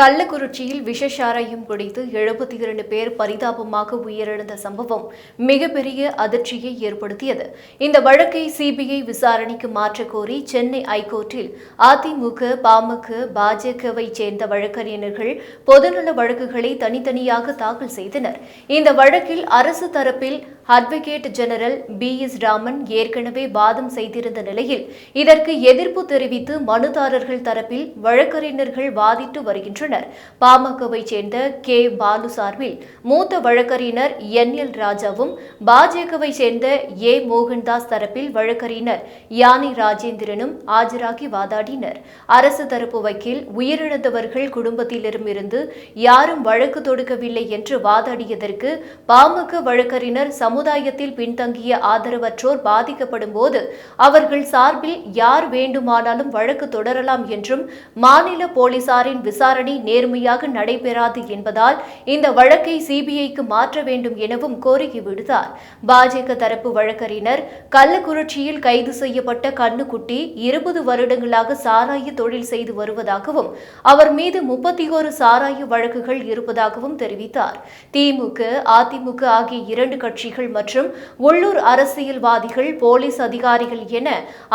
கள்ளக்குறிச்சியில் விஷசாராயம் குடித்து எழுபத்தி இரண்டு பேர் பரிதாபமாக உயிரிழந்த சம்பவம் மிகப்பெரிய அதிர்ச்சியை ஏற்படுத்தியது. இந்த வழக்கை சிபிஐ விசாரணைக்கு மாற்றக்கோரி சென்னை ஐகோர்ட்டில் அதிமுக பாமக பாஜகவை சேர்ந்த வழக்கறிஞர்கள் பொதுநல வழக்குகளை தனித்தனியாக தாக்கல் செய்தனர். இந்த வழக்கில் அரசு தரப்பில் advocate general P S Raman ஏற்கனவே வாதம் செய்திருந்த நிலையில் இதற்கு எதிர்ப்பு தெரிவித்து மனுதாரர்கள் தரப்பில் வழக்கறிஞர்கள் வாதிட்டு வருகின்றனர். பாமகவை சேர்ந்த கே. பாலு சார்பில் மூத்த வழக்கறிஞர் என். எல். ராஜாவும் பாஜகவை சேர்ந்த ஏ. மோகன்தாஸ் தரப்பில் வழக்கறிஞர் யானி ராஜேந்திரனும் ஆஜராகி வாதாடினர். அரசு தரப்பு வக்கீல் உயிரிழந்தவர்கள் குடும்பத்திலிருந்து யாரும் வழக்கு தொடுக்கவில்லை என்று வாதாடியதற்கு பாமக வழக்கறிஞர் சமூக சமுதாயத்தில் பின்தங்கிய ஆதரவற்றோர் பாதிக்கப்படும் போது அவர்கள் சார்பில் யார் வேண்டுமானாலும் வழக்கு தொடரலாம் என்றும் மாநில போலீசாரின் விசாரணை நேர்மையாக நடைபெறாது என்பதால் இந்த வழக்கை சிபிஐக்கு மாற்ற வேண்டும் எனவும் கோரிக்கை விடுத்தார். பாஜக தரப்பு வழக்கறிஞர் கள்ளக்குறிச்சியில் கைது செய்யப்பட்ட கண்ணுக்குட்டி இருபது வருடங்களாக சாராய தொழில் செய்து வருவதாகவும் அவர் மீது முப்பத்தி ஒரு சாராய வழக்குகள் இருப்பதாகவும் தெரிவித்தார். திமுக அதிமுக ஆகிய இரண்டு கட்சிகள் மற்றும் உள்ளூர் அரசியல்வாதிகள் போலீஸ் அதிகாரிகள் என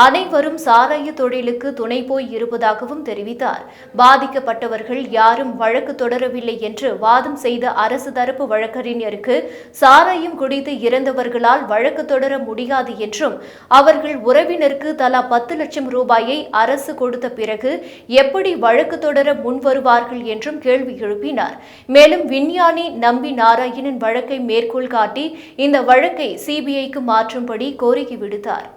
அனைவரும் சாராய தொழிலுக்கு துணை போய் இருப்பதாகவும் தெரிவித்தார். பாதிக்கப்பட்டவர்கள் யாரும் வழக்கு தொடரவில்லை என்று வாதம் செய்த அரசு தரப்பு வழக்கறிஞருக்கு சாராயம் குடித்து இறந்தவர்களால் வழக்கு தொடர முடியாது என்றும் அவர்கள் உறவினருக்கு தலா பத்து லட்சம் ரூபாயை அரசு கொடுத்த பிறகு எப்படி வழக்கு தொடர முன்வருவார்கள் என்றும் கேள்வி எழுப்பினார். மேலும் விஞ்ஞானி நம்பி நாராயணன் வழக்கை மேற்கோள் காட்டி இந்த இந்த வழக்கை சிபிஐக்கு மாற்றும்படி கோரிக்கை விடுத்தார்.